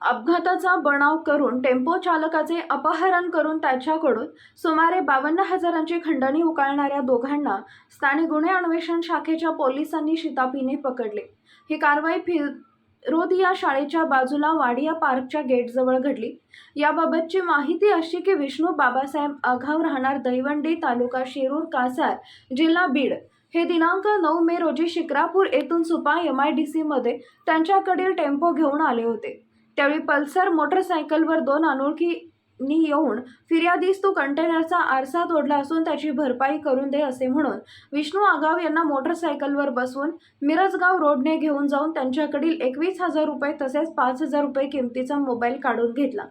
अपघाताचा बनाव करून टेम्पो चालकाचे अपहरण करून त्याच्याकडून सुमारे बावन्न हजारांची खंडणी उकाळणाऱ्या दोघांना स्थानिक गुन्हे अन्वेषण शाखेच्या पोलिसांनी शितापीने पकडले. ही कारवाई फिरोदिया शाळेच्या बाजूला वाडिया पार्कच्या गेटजवळ घडली. याबाबतची माहिती अशी की विष्णू बाबासाहेब आघाव राहणार दैवंडी तालुका शिरूर कासार जिल्हा बीड. हे दिनांक नऊ मे रोजी शिक्रापूर येथून सुपा एम आय डी सीमध्ये त्यांच्याकडील टेम्पो घेऊन आले होते. त्यावेळी पल्सर मोटरसायकलवर दोन अनोळखींनी येऊन फिर्यादीस तू कंटेनरचा आरसा तोडला असून त्याची भरपाई करून दे असे म्हणून विष्णू आगाव यांना मोटरसायकलवर बसवून मिरजगाव रोडने घेऊन जाऊन त्यांच्याकडील एकवीस हजार रुपये तसेच पाच हजार रुपये किमतीचा मोबाईल काढून घेतला.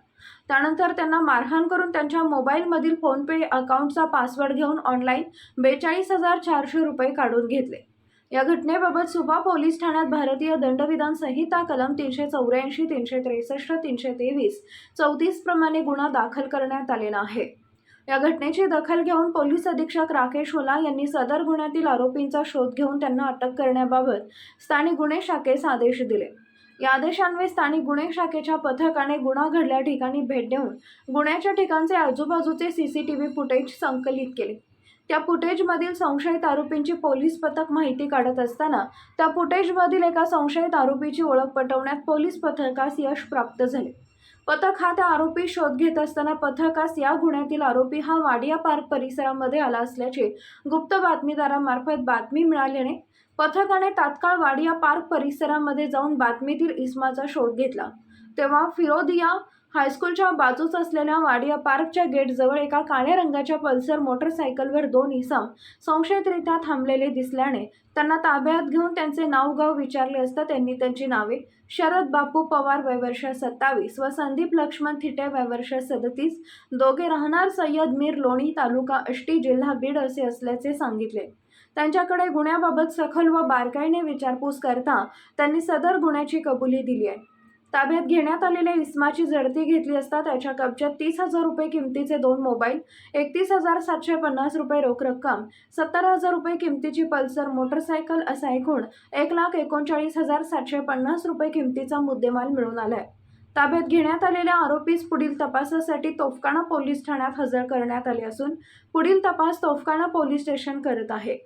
त्यानंतर त्यांना मारहाण करून त्यांच्या मोबाईलमधील फोनपे अकाउंटचा पासवर्ड घेऊन ऑनलाईन बेचाळीस हजार चारशे रुपये काढून घेतले. या घटनेबाबत सुपा पोलीस ठाण्यात भारतीय दंडविधान संहिता कलम तीनशे चौऱ्याऐंशी तीनशे त्रेसष्ट तीनशे तेवीस चौतीस प्रमाणे गुन्हा दाखल करण्यात आलेला आहे. या घटनेची दखल घेऊन पोलीस अधीक्षक राकेश ओला यांनी सदर गुन्ह्यातील आरोपींचा शोध घेऊन त्यांना अटक करण्याबाबत स्थानिक गुन्हे शाखेस आदेश दिले. या आदेशान्वये स्थानिक गुन्हे शाखेच्या पथकाने गुन्हा घडल्या ठिकाणी भेट देऊन गुन्ह्याच्या ठिकाणचे आजूबाजूचे सीसीटीव्ही फुटेज संकलित केले. त्या फुटेजमधील संशयित आरोपींची पोलीस पथक माहिती काढत असताना त्या फुटेजमधील एका संशयित आरोपीची ओळख पटवण्यात पोलीस पथकास यश प्राप्त झाले. पथक हा त्या आरोपी शोध घेत असताना पथकास या गुन्ह्यातील आरोपी हा वाडिया पार्क परिसरामध्ये आला असल्याचे गुप्त बातमीदारामार्फत बातमी मिळाल्याने पथकाने तात्काळ वाडिया पार्क परिसरामध्ये जाऊन बातमीतील इस्माचा शोध घेतला. तेव्हा फिरोदिया हायस्कूलच्या बाजूस असलेल्या वाडिया पार्कच्या गेटजवळ एका काळ्या रंगाच्या पल्सर मोटरसायकलवर दोन इसम संशयितरित्या थांबलेले दिसल्याने त्यांना ताब्यात घेऊन त्यांचे नावगाव विचारले असता त्यांनी त्यांची नावे शरद बापू पवार वयवर्ष सत्तावीस व संदीप लक्ष्मण थिटे वयवर्ष सदतीस. दोघे राहणार सय्यद मीर लोणी तालुका अष्टी जिल्हा बीड असे असल्याचे सांगितले. त्यांच्याकडे गुन्ह्याबाबत सखल व बारकाईने विचारपूस करता त्यांनी सदर गुन्ह्याची कबुली दिली आहे. ताब्यात घेण्यात आलेल्या इस्माची जडती घेतली असता त्याच्या कब्जात तीस हजार रुपये किमतीचे दोन मोबाईल एकतीस हजार सातशे पन्नास रुपये रोख रक्कम सत्तर हजार रुपये किमतीची पल्सर मोटरसायकल असा एकूण एक लाख एकोणचाळीस हजार सातशे पन्नास रुपये किमतीचा मुद्देमाल मिळून आलाय. ताब्यात घेण्यात आलेल्या आरोपीस पुढील तपासासाठी तोफखाना पोलीस ठाण्यात हजर करण्यात आले असून पुढील तपास तोफखाना पोलीस स्टेशन करत आहे.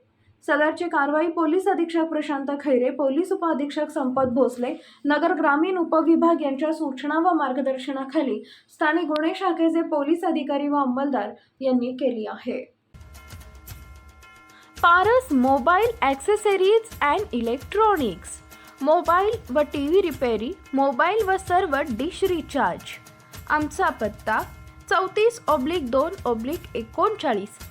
सदरची कारवाई पोलीस अधीक्षक प्रशांत खैरे पोलीस उपअधीक्षक संपत भोसले नगर ग्रामीण उपविभाग यांच्या सूचना व मार्गदर्शनाखाली स्थानिक गुन्हे शाखेचे पोलीस अधिकारी व अंमलदार यांनी केली आहे. Paras mobile accessories and electronics. Mobile व टी व्ही रिपेरी मोबाईल व सर्व डिश रिचार्ज. आमचा पत्ता चौतीस ऑब्लिक दोन ऑब्लिक एकोणचाळीस.